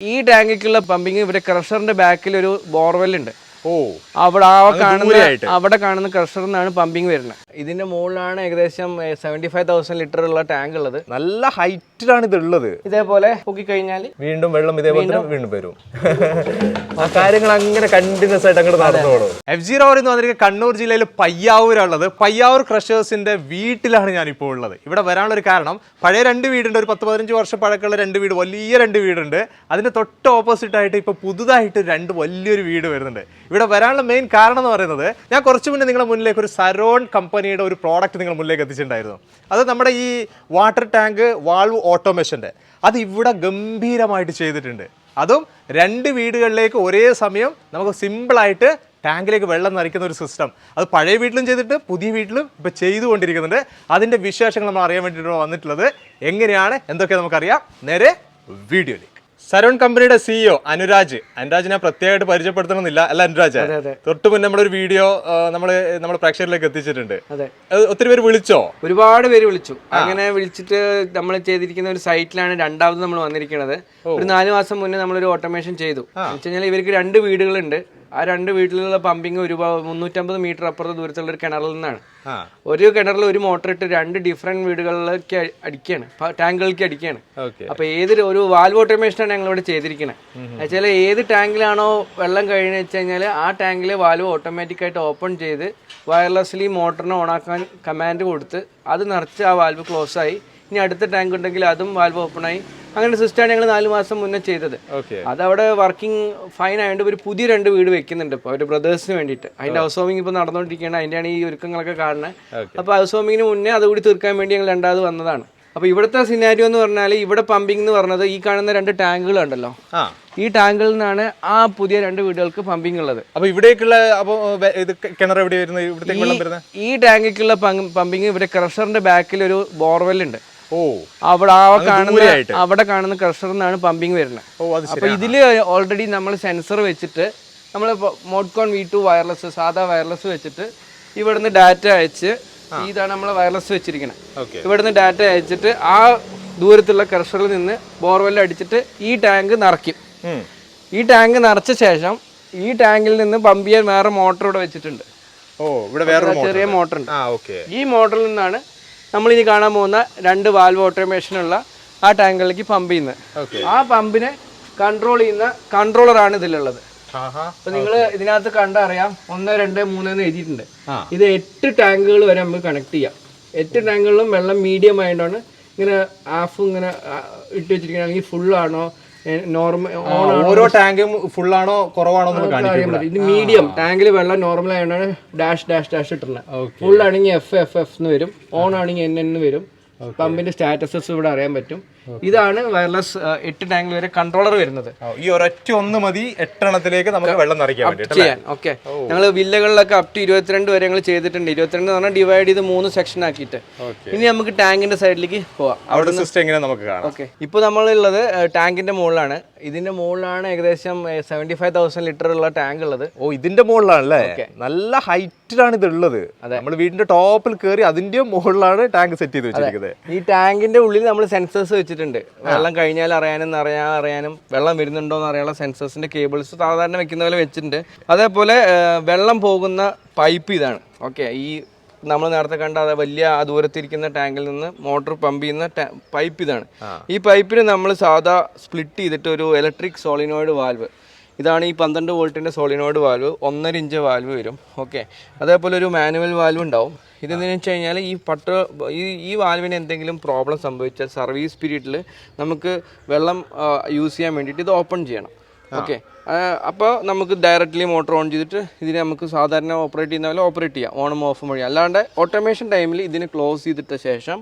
ഈ ടാങ്കിക്കുള്ള പമ്പിങ് ഇവിടെ ക്രഷറിന്റെ ബാക്കിൽ ഒരു ബോർവെല്ലുണ്ട് ഓ. അവിടെ ആ കാണുന്ന. അവിടെ കാണുന്ന ക്രഷറിൽ നിന്നാണ് പമ്പിങ് വരുന്നത് ഇതിന്റെ മുകളിലാണ് ഏകദേശം സെവന്റി ഫൈവ് തൗസൻഡ് ലിറ്റർ ഉള്ള ടാങ്ക് ഉള്ളത്. നല്ല ഹൈറ്റിലാണ് ഇത് ഉള്ളത് ഇതേപോലെ പൊക്കി കഴിഞ്ഞാൽ വീണ്ടും വെള്ളം ഇതേപോലെ വീണ്ടും വരും. ആ കാര്യങ്ങൾ അങ്ങനെ കണ്ടിന്യൂസ് ആയിട്ട് അങ്ങോട്ട് നടന്നോളൂ. എഫ് ജി റോവർ എന്ന് പറഞ്ഞിരിക്കുന്നത് കണ്ണൂർ ജില്ലയിൽ പയ്യാവൂരുള്ളത് പയ്യാവൂർ ക്രഷേഴ്സിന്റെ വീട്ടിലാണ് ഞാൻ ഇപ്പോൾ ഉള്ളത്. ഇവിടെ വരാനുള്ള ഒരു കാരണം പഴയ രണ്ട് വീടുണ്ട് ഒരു പത്ത് പതിനഞ്ച് വർഷം പഴക്കമുള്ള രണ്ട് വീട് വലിയ രണ്ട് വീടുണ്ട്. അതിന്റെ തൊട്ട് ഓപ്പോസിറ്റ് ആയിട്ട് ഇപ്പൊ പുതുതായിട്ട് രണ്ട് വലിയൊരു വീട് വരുന്നുണ്ട്. ഇവിടെ വരാനുള്ള മെയിൻ കാരണം എന്ന് പറയുന്നത് ഞാൻ കുറച്ച് മുന്നേ നിങ്ങളുടെ മുന്നിലേക്ക് ഒരു സരോൺ കമ്പനിയുടെ ഒരു പ്രോഡക്റ്റ് നിങ്ങൾ മുന്നിലേക്ക് എത്തിച്ചിട്ടുണ്ടായിരുന്നു. അത് നമ്മുടെ ഈ വാട്ടർ ടാങ്ക് വാൾവ് ഓട്ടോമേഷന്റെ അത് ഇവിടെ ഗംഭീരമായിട്ട് ചെയ്തിട്ടുണ്ട്. അതും രണ്ട് വീടുകളിലേക്ക് ഒരേ സമയം നമുക്ക് സിമ്പിളായിട്ട് ടാങ്കിലേക്ക് വെള്ളം നിറയ്ക്കുന്ന ഒരു സിസ്റ്റം അത് പഴയ വീട്ടിലും ചെയ്തിട്ട് പുതിയ വീട്ടിലും ഇപ്പോൾ ചെയ്തുകൊണ്ടിരിക്കുന്നുണ്ട്. അതിന്റെ വിശേഷങ്ങൾ നമ്മൾ അറിയാൻ വേണ്ടിയിട്ടാണ് വന്നിട്ടുള്ളത്. എങ്ങനെയാണ്? എന്തൊക്കെ നമുക്കറിയാം. നേരെ വീഡിയോയിലേക്ക് സരോൺ കമ്പനിയുടെ സിഇഒ അനുരാജ്. അനുരാജ് ഞാൻ പ്രത്യേകമായിട്ട് പരിചയപ്പെടുത്തണമെന്നില്ല. അല്ല അനുരാജ്. തൊട്ട് മുന്നേ ഒരു വീഡിയോ നമ്മൾ നമ്മുടെ പ്രേക്ഷകരിലേക്ക് എത്തിച്ചിട്ടുണ്ട്. ഒത്തിരി പേര് വിളിച്ചോ? ഒരുപാട് പേര് വിളിച്ചു. അങ്ങനെ വിളിച്ചിട്ട് നമ്മൾ ചെയ്തിരിക്കുന്ന ഒരു സൈറ്റിലാണ് രണ്ടാമത് നമ്മൾ വന്നിരിക്കുന്നത്. ഒരു നാല് മാസം മുന്നേ നമ്മളൊരു ഓട്ടോമേഷൻ ചെയ്തു. എന്ന് വെച്ച് കഴിഞ്ഞാൽ ഇവർക്ക് രണ്ട് വീടുകളുണ്ട്. ആ രണ്ട് വീട്ടിലുള്ള പമ്പിങ് ഒരു മുന്നൂറ്റമ്പത് മീറ്റർ അപ്പുറത്തെ ദൂരത്തുള്ള ഒരു കിണറിൽ നിന്നാണ്. ഒരു കിണറിൽ ഒരു മോട്ടർ ഇട്ട് രണ്ട് ഡിഫറെന്റ് വീടുകളിലേക്ക് അടിക്കുകയാണ് ടാങ്കുകൾക്ക് ടാങ്കുകളിലേക്ക് അടിക്കുകയാണ് അപ്പൊ ഏത് ഒരു വാൽവ് ഓട്ടോമേഷനാണ് ഞങ്ങൾ ഇവിടെ ചെയ്തിരിക്കുന്നത് വെച്ചാൽ ഏത് ടാങ്കിലാണോ വെള്ളം കഴിഞ്ഞ് വെച്ച് കഴിഞ്ഞാൽ ആ ടാങ്കിലെ വാൽവ് ഓട്ടോമാറ്റിക് ആയിട്ട് ഓപ്പൺ ചെയ്ത് വയർലെസ്ലി മോട്ടറിനെ ഓണാക്കാൻ കമാൻഡ് കൊടുത്ത് അത് നിറച്ച് ആ വാൽവ് ക്ലോസ് ആയി. ഇനി അടുത്ത ടാങ്ക് ഉണ്ടെങ്കിൽ അതും വാൽവ് ഓപ്പൺ ആയി. അങ്ങനെ സിസ്റ്റാണ് ഞങ്ങൾ നാല് മാസം മുന്നേ ചെയ്തത്. അതവിടെ വർക്കിംഗ് ഫൈൻ ആയതുകൊണ്ട് ഒരു പുതിയ രണ്ട് വീട് വെക്കുന്നുണ്ട് ഇപ്പോൾ ഒരു ബ്രദേഴ്സിന് വേണ്ടിയിട്ട്. അതിന്റെ ഹൗസ് വാമിംഗ് ഇപ്പോൾ നടന്നുകൊണ്ടിരിക്കുകയാണ് അതിന്റെയാണ് ഈ ഒരുക്കങ്ങളൊക്കെ കാണുന്നത് അപ്പോൾ ഹൗസ് വാമിങ്ങിന് മുന്നേ അതുകൂടി തീർക്കാൻ വേണ്ടി ഞങ്ങൾ രണ്ടാമത് വന്നതാണ്. അപ്പോൾ ഇവിടുത്തെ സിനാരിയോ എന്ന് പറഞ്ഞാൽ ഇവിടെ പമ്പിംഗ് എന്ന് പറഞ്ഞത് ഈ കാണുന്ന രണ്ട് ടാങ്കുകൾ ഉണ്ടല്ലോ. ആ. ഈ ടാങ്കുകളിൽ നിന്നാണ് ആ പുതിയ രണ്ട് വീടുകൾക്ക് പമ്പിംഗ് ഉള്ളത്. അപ്പൊ ഇവിടേക്കുള്ള അപ്പോൾ ഇത് കിണർ എവിടെ വരുന്നത് ഇവിടത്തേക്ക് വെള്ളം വരുന്നത്? ഈ ടാങ്കിക്കുള്ള പമ്പിംഗ് ഇവിടെ ക്രഷറിന്റെ ബാക്കിൽ ഒരു ബോർവെൽ ഉണ്ട്. ഓ. അവിടെ ആ കാണുന്ന. അവിടെ കാണുന്ന ക്രഷറിൽ നിന്നാണ് പമ്പിംഗ് വരുന്നത്. അപ്പൊ ഇതിൽ ഓൾറെഡി നമ്മൾ സെൻസർ വെച്ചിട്ട് നമ്മൾ മോഡ്കോൺ വി ടു വയർലെസ് സാധാ വയർലെസ് വെച്ചിട്ട് ഇവിടുന്ന് ഡാറ്റ അയച്ച് ഇതാണ് നമ്മൾ വയർലെസ് വെച്ചിരിക്കുന്നത് ഇവിടുന്ന് ഡാറ്റ അയച്ചിട്ട് ആ ദൂരത്തുള്ള ക്രഷറിൽ നിന്ന് ബോർവെൽ അടിച്ചിട്ട് ഈ ടാങ്ക് നിറയ്ക്കും. ഈ ടാങ്ക് നിറച്ച ശേഷം ഈ ടാങ്കിൽ നിന്ന് പമ്പ് ചെയ്യാൻ വേറെ മോട്ടർ ഇവിടെ വെച്ചിട്ടുണ്ട്. ഓ ഇവിടെ വേറെ ചെറിയ മോട്ടർ ഉണ്ട്. ഈ മോട്ടറിൽ നിന്നാണ് നമ്മൾ ഇനി കാണാൻ പോകുന്ന രണ്ട് വാൽവ് ഓട്ടോമേഷനുള്ള ആ ടാങ്കിലേക്ക് പമ്പ് ചെയ്യുന്നത്. ആ പമ്പിനെ കൺട്രോൾ ചെയ്യുന്ന കൺട്രോളർ ആണ് ഇതിലുള്ളത്. അപ്പൊ നിങ്ങൾ ഇതിനകത്ത് കണ്ടറിയാം ഒന്ന് രണ്ട് മൂന്ന് എന്ന് എഴുതിയിട്ടുണ്ട്. ഇത് എട്ട് ടാങ്കുകൾ വരെ നമുക്ക് കണക്ട് ചെയ്യാം. എട്ട് ടാങ്കുകളിലും വെള്ളം മീഡിയം ആയതുകൊണ്ടാണ് ഇങ്ങനെ ഹാഫ് ഇങ്ങനെ ഇട്ട് വെച്ചിരിക്കുന്നത്. അല്ലെങ്കിൽ ആണോ നോർമൽ ഓരോ ടാങ്കും ഫുൾ ആണോ കുറവാണോ ഇത് മീഡിയം ടാങ്കിൽ വെള്ളം നോർമൽ ആയതുകൊണ്ടാണ് dash dash dash okay full ആണെങ്കിൽ എഫ് എഫ് എഫ് എന്ന് വരും. ഓൺ ആണെങ്കിൽ എൻ എന്ന് വരും. പമ്പിന്റെ സ്റ്റാറ്റസസ് ഇവിടെ അറിയാൻ പറ്റും. ഇതാണ് വയർലെസ് എട്ട് ടാങ്കിൽ വരെ കൺട്രോളർ വരുന്നത്. ഈ ഒരൊറ്റ ഒന്ന് മതി എട്ടെണ്ണത്തിലേക്ക് നമുക്ക് വെള്ളം നിറയ്ക്കാൻ ചെയ്യാൻ ഓക്കെ ഞങ്ങൾ വില്ലകളിലൊക്കെ അപ് ടു ഇരുപത്തിരണ്ട് വരെ ഞങ്ങൾ ചെയ്തിട്ടുണ്ട്. ഇരുപത്തിരണ്ട് പറഞ്ഞാൽ ഡിവൈഡ് ചെയ്ത് മൂന്ന് സെക്ഷൻ ആക്കിയിട്ട്. ഇനി നമുക്ക് ടാങ്കിന്റെ സൈഡിലേക്ക് പോവാം. അവിടെ സിസ്റ്റം എങ്ങനെ നമുക്ക് കാണാം? ഓക്കെ ഇപ്പോൾ നമ്മളുള്ളത് ടാങ്കിന്റെ മുകളിലാണ്. ഇതിന്റെ മുകളിലാണ് ഏകദേശം സെവന്റി ഫൈവ് തൗസൻഡ് ലിറ്റർ ഉള്ള ടാങ്ക് ഉള്ളത്. ഓ ഇതിന്റെ മുകളിലാണല്ലേ? നല്ല ഹൈറ്റിലാണ് ഇത് ഉള്ളത് നമ്മൾ വീടിന്റെ ടോപ്പിൽ കയറി അതിന്റെ മുകളിലാണ് ടാങ്ക് സെറ്റ് ചെയ്ത് വെച്ചിരിക്കുന്നത്. ഈ ടാങ്കിന്റെ ഉള്ളിൽ നമ്മൾ സെൻസേഴ്സ് വെച്ചിട്ടുണ്ട് വെള്ളം കഴിഞ്ഞാൽ അറിയാനും അറിയാൻ അറിയാനും വെള്ളം വരുന്നുണ്ടോ എന്ന് അറിയാനുള്ള സെൻസേഴ്സിന്റെ കേബിൾസ് സാധാരണ വെക്കുന്ന പോലെ വെച്ചിട്ടുണ്ട്. അതേപോലെ വെള്ളം പോകുന്ന പൈപ്പ് ഇതാണ്. ഓക്കെ ഈ നമ്മൾ നേരത്തെ കണ്ട ആ വലിയ ദൂരത്തിരിക്കുന്ന ടാങ്കിൽ നിന്ന് മോട്ടോർ പമ്പ് ചെയ്യുന്ന പൈപ്പ് ഇതാണ്. ഈ പൈപ്പിന് നമ്മൾ സാധാ സ്പ്ലിറ്റ് ചെയ്തിട്ട് ഒരു ഇലക്ട്രിക് സോളിനോയിഡ് വാൽവ് ഇതാണ് ഈ പന്ത്രണ്ട് വോൾട്ടിന്റെ സോളിനോയിഡ് വാൽവ് ഒന്നര ഇഞ്ച് വാൽവ് വരും. ഓക്കെ അതേപോലെ ഒരു മാനുവൽ വാൽവ് ഉണ്ടാവും. ഇതെന്തിനു വെച്ച് കഴിഞ്ഞാൽ ഈ പട്ട് ഈ ഈ വാൽവിന് എന്തെങ്കിലും പ്രോബ്ലം സംഭവിച്ചാൽ സർവീസ് പീരീഡിൽ നമുക്ക് വെള്ളം യൂസ് ചെയ്യാൻ വേണ്ടിയിട്ട് ഇത് ഓപ്പൺ ചെയ്യണം. ഓക്കെ അപ്പോൾ നമുക്ക് ഡയറക്റ്റ്ലി മോട്ടർ ഓൺ ചെയ്തിട്ട് ഇതിനെ നമുക്ക് സാധാരണ ഓപ്പറേറ്റ് ചെയ്യുന്ന പോലെ ഓപ്പറേറ്റ് ചെയ്യാം. ഓണും ഓഫും വഴി. അല്ലാണ്ട് ഓട്ടോമേഷൻ ടൈമിൽ ഇതിന് ക്ലോസ് ചെയ്തിട്ട ശേഷം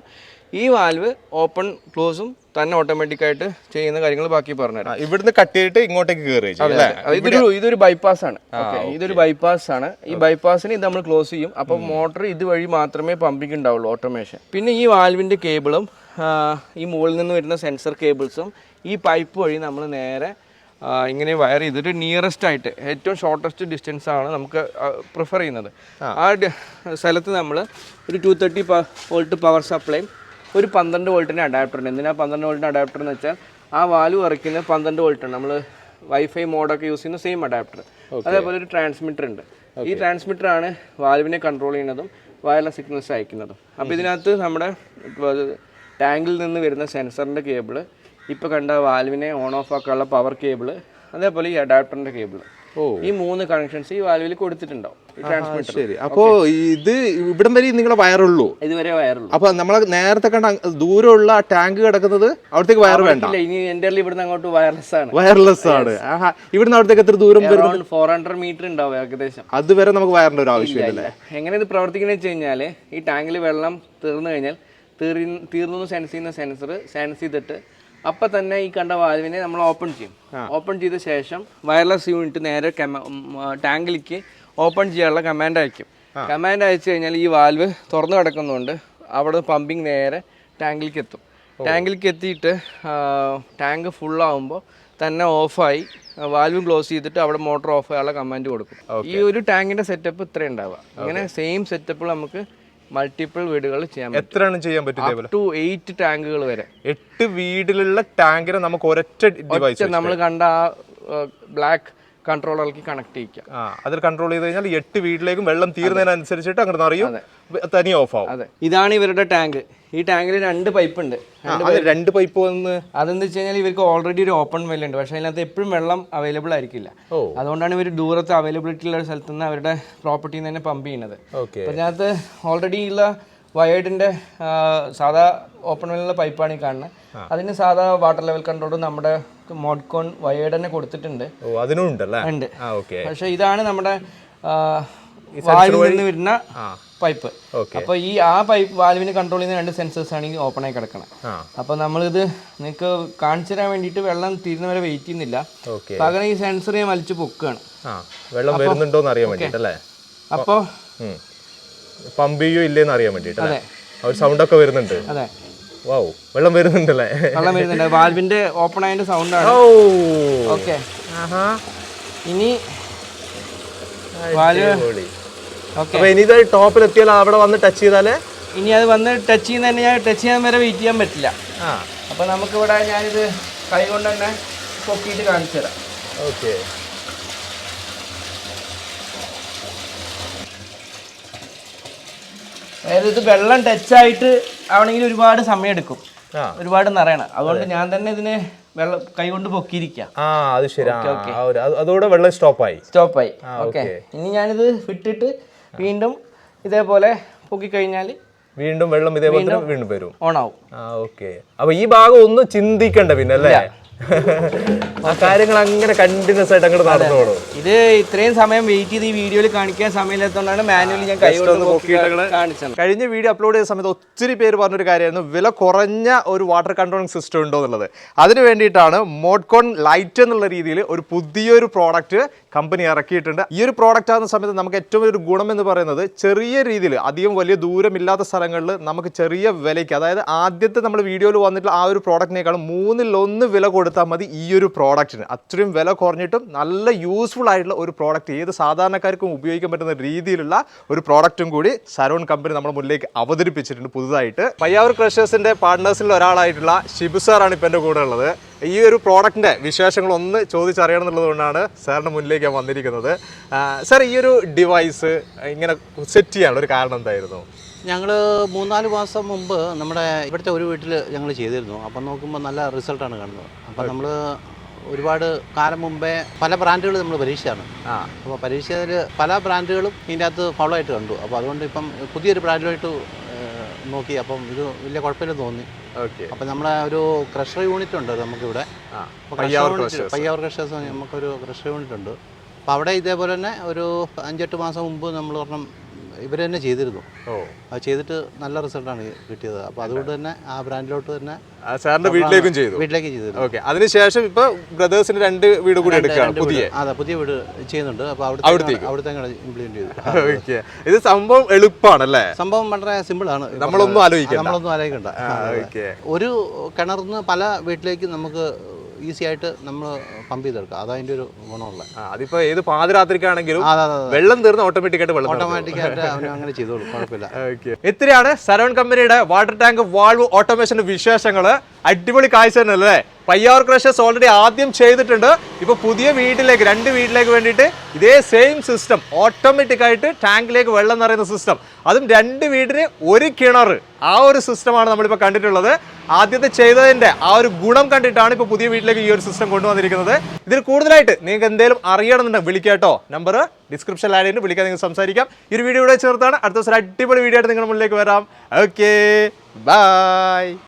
ഈ വാൽവ് ഓപ്പൺ ക്ലോസും തന്നെ ഓട്ടോമാറ്റിക്കായിട്ട് ചെയ്യുന്ന കാര്യങ്ങൾ ബാക്കി പറഞ്ഞുതരാം. ആ, ഇവിടുന്ന് കട്ട് ചെയ്തിട്ട് ഇങ്ങോട്ടേക്ക് കയറി ഇതൊരു ഇതൊരു ബൈപ്പാസ് ആണ്. ഇതൊരു ബൈപ്പാസ് ആണ്. ഈ ബൈപ്പാസിന് ഇത് നമ്മൾ ക്ലോസ് ചെയ്യും. അപ്പോൾ മോട്ടർ ഇതുവഴി മാത്രമേ പമ്പിങ് ഉണ്ടാവുള്ളൂ ഓട്ടോമേഷൻ പിന്നെ ഈ വാൽവിന്റെ കേബിളും ഈ മുകളിൽ നിന്ന് വരുന്ന സെൻസർ കേബിൾസും ഈ പൈപ്പ് വഴി നമ്മൾ നേരെ ഇങ്ങനെ വയർ ചെയ്തിട്ട് നിയറസ്റ്റ് ആയിട്ട് ഏറ്റവും ഷോർട്ടസ്റ്റ് ഡിസ്റ്റൻസ് ആണ് നമുക്ക് പ്രിഫർ ചെയ്യുന്നത്. ആ. സ്ഥലത്ത് നമ്മൾ ഒരു two thirty volt power supply ഒരു പന്ത്രണ്ട് വോൾട്ടിന്റെ അഡാപ്റ്റർ ഉണ്ട്. എന്തിനാ പന്ത്രണ്ട് വോൾട്ടിന്റെ അഡാപ്റ്റർ എന്ന് വെച്ചാൽ ആ വാൽവ് ഇറക്കുന്ന പന്ത്രണ്ട് വോൾട്ട് ആണ്. നമ്മൾ വൈഫൈ മോഡൊക്കെ യൂസ് ചെയ്യുന്ന സെയിം അഡാപ്റ്റർ അതേപോലെ ഒരു ട്രാൻസ്മിറ്റർ ഉണ്ട്. ഈ ട്രാൻസ്മിറ്റർ ആണ് വാൽവിനെ കൺട്രോൾ ചെയ്യുന്നതും വയർലെസ് സിഗ്നൽസ് അയക്കുന്നതും. അപ്പോൾ ഇതിനകത്ത് നമ്മുടെ ടാങ്കിൽ നിന്ന് വരുന്ന സെൻസറിന്റെ കേബിൾ ഇപ്പോൾ കണ്ട വാൽവിനെ ഓൺ ഓഫ് ആക്കാനുള്ള പവർ കേബിൾ അതേപോലെ ഈ അഡാപ്റ്ററിന്റെ കേബിൾ. ഈ മൂന്ന് കണക്ഷൻസ് ഈ വാൽവിൽ കൊടുത്തിട്ടുണ്ടാവും. ശരി. അപ്പോ ഇത് ഇവിടം വരെ നിങ്ങളെ വയറുള്ളൂ? ഇതുവരെ വയറുള്ളൂ. അപ്പൊ നമ്മളെ നേരത്തെ കണ്ട ദൂരമുള്ള ആ ടാങ്ക് കിടക്കുന്നത് അവിടത്തേക്ക് വയർ വേണ്ട. ഇനി എന്റെ ഇവിടുന്ന് അങ്ങോട്ട് വയർലെസ് ആണ്. വയർലെസ് ആണ്. ഇവിടുന്ന് അവിടത്തേക്ക് എത്ര ദൂരം വരും അറൗണ്ട് ഫോർ ഹൺഡ്രഡ് മീറ്റർ ഉണ്ടാവും ഏകദേശം. അതുവരെ നമുക്ക് വയറിന്റെ ഒരു ആവശ്യമില്ല എങ്ങനെ ഇത് പ്രവർത്തിക്കുന്നത് വെച്ച് കഴിഞ്ഞാൽ ഈ ടാങ്കിൽ വെള്ളം തീർന്നു കഴിഞ്ഞാൽ തീർന്നു സെൻസ് ചെയ്യുന്ന സെൻസർ സെൻസ് ചെയ്തിട്ട് അപ്പം തന്നെ ഈ കണ്ട വാൽവിനെ നമ്മൾ ഓപ്പൺ ചെയ്യും. ഓപ്പൺ ചെയ്ത ശേഷം വയർലെസ് യൂണിറ്റ് നേരെ ടാങ്കിലേക്ക് ഓപ്പൺ ചെയ്യാനുള്ള കമാൻഡ് അയക്കും. കമാൻഡ് അയച്ചു കഴിഞ്ഞാൽ ഈ വാൽവ് തുറന്നു കിടക്കുന്നതുകൊണ്ട് അവിടെ പമ്പിങ് നേരെ ടാങ്കിലേക്ക് എത്തും. ടാങ്കിലേക്ക് എത്തിയിട്ട് ടാങ്ക് ഫുള്ളാവുമ്പോൾ തന്നെ ഓഫായി വാൽവ് ക്ലോസ് ചെയ്തിട്ട് അവിടെ മോട്ടോർ ഓഫ് ആയുള്ള കമാൻഡ് കൊടുക്കും. ഈ ഒരു ടാങ്കിന്റെ സെറ്റപ്പ് ഇത്രയും ഉണ്ടാവുക. ഇങ്ങനെ സെയിം സെറ്റപ്പ് നമുക്ക് മൾട്ടിപ്പിൾ വീടുകൾ ചെയ്യാൻ പറ്റും. എത്രയാണ് ചെയ്യാൻ പറ്റും ഇതേപോലെ. ടു എയ്റ്റ് ടാങ്കുകൾ വരെ. എട്ട് വീടിലുള്ള ടാങ്കിനെ നമുക്ക് ഒരൊറ്റ ഡിവൈസ് നമ്മൾ കണ്ട ആ ബ്ലാക്ക് കൺട്രോളറിലേക്ക് കണക്ട് ചെയ്യിക്കാം ആ അതിൽ കൺട്രോൾ ചെയ്ത് കഴിഞ്ഞാൽ എട്ട് വീട്ടിലേക്കും വെള്ളം തീർന്നതിനനുസരിച്ചിട്ട് അങ്ങോട്ട് അറിയും തനി ഓഫ് ആവും. അതെ. ഇതാണ് ഇവരുടെ ടാങ്ക് ഈ ടാങ്കിൽ രണ്ട് പൈപ്പ് ഉണ്ട്. രണ്ട് പൈപ്പ് വന്ന് അതെന്ന് വെച്ച് കഴിഞ്ഞാൽ ഇവർക്ക് ഓൾറെഡി ഒരു ഓപ്പൺ വെൽ ഉണ്ട്. പക്ഷേ അതിനകത്ത് എപ്പോഴും വെള്ളം അവൈലബിൾ ആയിരിക്കില്ല. അതുകൊണ്ടാണ് ഇവർ ദൂരത്ത് അവൈലബിലിറ്റി ഉള്ള ഒരു സ്ഥലത്ത് നിന്ന് അവരുടെ പ്രോപ്പർട്ടിയിൽ നിന്ന് തന്നെ പമ്പ് ചെയ്യുന്നത്. ഇതിനകത്ത് ഓൾറെഡി ഉള്ള വയേർഡിന്റെ സാധാ ഓപ്പൺ വെല്ലുള്ള പൈപ്പാണ് ഈ കാണുന്നത് അതിന് സാധാ വാട്ടർ ലെവൽ കൺട്രോളും നമ്മുടെ മോഡ്കോൺ വയേഡ് തന്നെ കൊടുത്തിട്ടുണ്ട്. ഉണ്ട്. പക്ഷേ ഇതാണ് നമ്മുടെ വാൽവിൽ നിന്ന് വരുന്ന പൈപ്പ് അപ്പൊ ഈ ആ പൈപ്പ് വാൽവിന് കൺട്രോൾ ചെയ്യുന്ന രണ്ട് സെൻസേഴ്സ് ആണ് ഈ ഓപ്പൺ ആയി കിടക്കണം. അപ്പൊ നമ്മളിത് നിങ്ങൾക്ക് കാണിച്ചു തരാൻ വേണ്ടിയിട്ട് വെള്ളം തീരുന്ന വരെ വെയിറ്റ് ചെയ്യുന്നില്ല. പകരം ഈ സെൻസർ ഞാൻ വലിച്ചു പൊക്കുകയാണ്. വെള്ളം വരുന്നുണ്ടോ എന്ന് അറിയാൻ വേണ്ടിട്ടല്ലേ പമ്പ് ചെയ്യോ ഇല്ലേന്ന് അറിയാൻ. ആ ഒരു സൗണ്ട് ഒക്കെ വരുന്നുണ്ട്. അതെ. വാവ് വെള്ളം വരുന്നുണ്ടല്ലേ? വെള്ളം വരുന്നുണ്ട്. വാൽവിന്റെ ഓപ്പൺ ആയതിന്റെ സൗണ്ട് ആണ്. ഓക്കെ ആഹാ. ഇനി വാൽവ് അപ്പൊ ഇനി ഇത് ടോപ്പിൽ എത്തിയാൽ അവിടെ വന്ന് ടച്ച് ചെയ്താലേ? ഇനി അത് വന്ന് ടച്ച് ചെയ്യുന്ന തന്നെ ഞാൻ ടച്ച് ചെയ്യാൻ വരെ വെയിറ്റ് ചെയ്യാൻ പറ്റില്ല. അപ്പൊ നമുക്കിവിടെ ഞാനിത് കൈ കൊണ്ട് തന്നെ പൊക്കിയിട്ട് കാണിച്ചു തരാം ഓക്കെ അതായത് ഇത് വെള്ളം ടച്ച് ആയിട്ട് ആവണമെങ്കിൽ ഒരുപാട് സമയം എടുക്കും ഒരുപാട് നിറയണം. അതുകൊണ്ട് ഞാൻ തന്നെ ഇതിന് വെള്ളം കൈകൊണ്ട് കൊണ്ട് പൊക്കിയിരിക്കാം. ആ അത് ശരി. അതോടെ വെള്ളം സ്റ്റോപ്പായി. സ്റ്റോപ്പായി. ഓക്കെ. ഇനി ഞാനിത് വിട്ടിട്ട് വീണ്ടും ഇതേപോലെ പൊക്കി കഴിഞ്ഞാൽ വീണ്ടും വെള്ളം ഇതേപോലെ വീണ്ടും വരും. ഓണാവും ആ ഓക്കെ. അപ്പൊ ഈ ഭാഗം ഒന്നും ചിന്തിക്കണ്ട പിന്നെ അല്ലേ? ആ കാര്യങ്ങൾ അങ്ങനെ കണ്ടിന്യൂസ് ആയിട്ട് അങ്ങോട്ട് നടന്നോളൂ. ഇത് ഇത്രയും സമയം വെയിറ്റ് ചെയ്ത് ഈ വീഡിയോയിൽ കാണിക്കാൻ സമയമില്ലാത്തതുകൊണ്ടാണ് മാനുവലി ഞാൻ കാണിച്ചത്. കഴിഞ്ഞ വീഡിയോ അപ്ലോഡ് ചെയ്ത സമയത്ത് ഒത്തിരി പേര് പറഞ്ഞൊരു കാര്യമായിരുന്നു. വില കുറഞ്ഞ ഒരു വാട്ടർ കൺട്രോളിംഗ് സിസ്റ്റം ഉണ്ടോ എന്നുള്ളത്. അതിന് വേണ്ടിയിട്ടാണ് മോഡ്കോൺ ലൈറ്റ് എന്നുള്ള രീതിയിൽ ഒരു പുതിയൊരു പ്രോഡക്റ്റ് കമ്പനി ഇറക്കിയിട്ടുണ്ട്. ഈ ഒരു പ്രോഡക്റ്റ് ആകുന്ന സമയത്ത് നമുക്ക് ഏറ്റവും വലിയൊരു ഗുണം എന്ന് പറയുന്നത് ചെറിയ രീതിയിൽ അധികം വലിയ ദൂരമില്ലാത്ത സ്ഥലങ്ങളിൽ നമുക്ക് ചെറിയ വിലയ്ക്ക് അതായത് ആദ്യത്തെ നമ്മൾ വീഡിയോയിൽ വന്നിട്ടുള്ള ആ ഒരു പ്രോഡക്റ്റിനേക്കാളും മൂന്നിലൊന്ന് വില കൊടുത്താൽ മതി ഈ ഒരു പ്രോഡക്റ്റിന് അത്രയും വില കുറഞ്ഞിട്ടും നല്ല യൂസ്ഫുൾ ആയിട്ടുള്ള ഒരു പ്രോഡക്റ്റ് ഏത് സാധാരണക്കാർക്കും ഉപയോഗിക്കാൻ പറ്റുന്ന രീതിയിലുള്ള ഒരു പ്രോഡക്റ്റും കൂടി സരോൺ കമ്പനി നമ്മുടെ മുന്നിലേക്ക് അവതരിപ്പിച്ചിട്ടുണ്ട് പുതുതായിട്ട്. പയ്യാവൂർ ക്രഷേഴ്സിന്റെ പാർട്ട്നേഴ്സിൽ ഒരാളായിട്ടുള്ള ഷിബു സാറാണ് ഇപ്പം എന്റെ കൂടെ ഉള്ളത്. ഈ ഒരു പ്രോഡക്റ്റിന്റെ വിശേഷങ്ങൾ ഒന്ന് ചോദിച്ചറിയണം എന്നുള്ളത് കൊണ്ടാണ് സാറിന്റെ മുന്നിലേക്ക് ഞാൻ വന്നിരിക്കുന്നത്. സാർ ഈ ഒരു ഡിവൈസ് ഇങ്ങനെ സെറ്റ് ചെയ്യാനുള്ള ഒരു കാരണം എന്തായിരുന്നു? ഞങ്ങൾ മൂന്നാൽ മാസം മുമ്പ് നമ്മുടെ ഇവിടുത്തെ ഒരു വീട്ടിൽ ഞങ്ങൾ ചെയ്തിരുന്നു. അപ്പം നോക്കുമ്പോൾ നല്ല റിസൾട്ടാണ് കാണുന്നത്. അപ്പം നമ്മൾ ഒരുപാട് കാലം മുമ്പേ പല ബ്രാൻഡുകൾ നമ്മൾ പരീക്ഷിച്ചാണ് അപ്പോൾ പരീക്ഷിച്ചതിൽ പല ബ്രാൻഡുകളും ഇതിന്റെ അകത്ത് ഫോളോ ആയിട്ട് കണ്ടു. അപ്പോൾ അതുകൊണ്ട് ഇപ്പം പുതിയൊരു ബ്രാൻഡുമായിട്ട് നോക്കി. അപ്പം ഇത് വലിയ കുഴപ്പമില്ലെന്ന് തോന്നി. ഓക്കെ. അപ്പം നമ്മളെ ഒരു ക്രഷർ യൂണിറ്റ് ഉണ്ട് നമുക്കിവിടെ. പയ്യാവർ ക്രഷേഴ്സ്. നമുക്കൊരു ക്രഷർ യൂണിറ്റ് ഉണ്ട്. അപ്പോൾ അവിടെ ഇതേപോലെ തന്നെ ഒരു അഞ്ചെട്ട് മാസം മുമ്പ് നമ്മൾ പറഞ്ഞ ഇവർ തന്നെ ചെയ്തിരുന്നു അത് ചെയ്തിട്ട് നല്ല റിസൾട്ടാണ് കിട്ടിയത്. അപ്പോൾ അതുകൊണ്ട് തന്നെ ആ ബ്രാൻഡിലോട്ട് തന്നെ സാറിന്റെ വീട്ടിലേക്കും ചെയ്തു. വീട്ടിലേക്ക് ചെയ്തിരുന്നു. ഓക്കെ. അതിനുശേഷം ഇപ്പൊ ബ്രദേഴ്സിന് രണ്ട് വീട് കൂടി എടുക്കുകയാണ് പുതിയ. അതെ പുതിയ വീട് ചെയ്യുന്നുണ്ട്. അപ്പോൾ അവിടെ അവിടുത്തെ അവിടുത്തെ ഇംപ്ലിമെന്റ് ചെയ്തു ഓക്കെ. ഇത് സംഭവം എളുപ്പമാണ് അല്ലേ സംഭവം വളരെ സിമ്പിൾ ആണ്. നമ്മളൊന്നും ആലോചിക്കണ്ട. നമ്മളൊന്നും ആലോചിക്കണ്ട. ഒരു കിണറിന്ന് പല വീട്ടിലേക്ക് നമുക്ക് ഈസി ആയിട്ട് നമ്മൾ പമ്പ് ചെയ്തെടുക്കുക അതതിന്റെ ഒരു ഗുണമുള്ള. അതിപ്പോ ഏത് പാതിരാത്രിക്കാണെങ്കിലും അതെ അതെ അതെ. വെള്ളം തീർന്ന് ഓട്ടോമാറ്റിക് ആയിട്ട് വെള്ളം ഓട്ടോമാറ്റിക്കായിട്ട് അങ്ങനെ ചെയ്തോളൂ. കുഴപ്പമില്ല. എത്രയാണ് ഇത്രയാണ് സരവൺ കമ്പനിയുടെ വാട്ടർ ടാങ്ക് വാൾവ് ഓട്ടോമേഷന്റെ വിശേഷങ്ങൾ അടിപൊളി കാഴ്ച തന്നെയല്ലേ? പയ്യാവൂർ ക്രഷേഴ്സ് ഓൾറെഡി ആദ്യം ചെയ്തിട്ടുണ്ട്. ഇപ്പൊ പുതിയ വീട്ടിലേക്ക് രണ്ട് വീട്ടിലേക്ക് വേണ്ടിയിട്ട് ഇതേ സെയിം സിസ്റ്റം ഓട്ടോമാറ്റിക് ആയിട്ട് ടാങ്കിലേക്ക് വെള്ളം നിറയുന്ന സിസ്റ്റം അതും രണ്ട് വീടിന് ഒരു കിണർ ആ ഒരു സിസ്റ്റമാണ് നമ്മളിപ്പോൾ കണ്ടിട്ടുള്ളത്. ആദ്യത്തെ ചെയ്തതിന്റെ ആ ഒരു ഗുണം കണ്ടിട്ടാണ് ഇപ്പോൾ പുതിയ വീട്ടിലേക്ക് ഈ ഒരു സിസ്റ്റം കൊണ്ടുവന്നിരിക്കുന്നത്. ഇതിൽ കൂടുതലായിട്ട് നിങ്ങൾക്ക് എന്തെങ്കിലും അറിയണമെന്നുണ്ടെങ്കിൽ വിളിക്കാട്ടോ നമ്പർ ഡിസ്ക്രിപ്ഷൻ ആഡ് ചെയ്തിട്ട് വിളിക്കാൻ നിങ്ങൾക്ക് സംസാരിക്കാം. ഈ ഒരു വീഡിയോ ഇവിടെ ചേർത്താണ്. അടുത്ത ദിവസം അടിപൊളി വീഡിയോ ആയിട്ട് നിങ്ങളുടെ മുന്നിലേക്ക് വരാം. Okay bye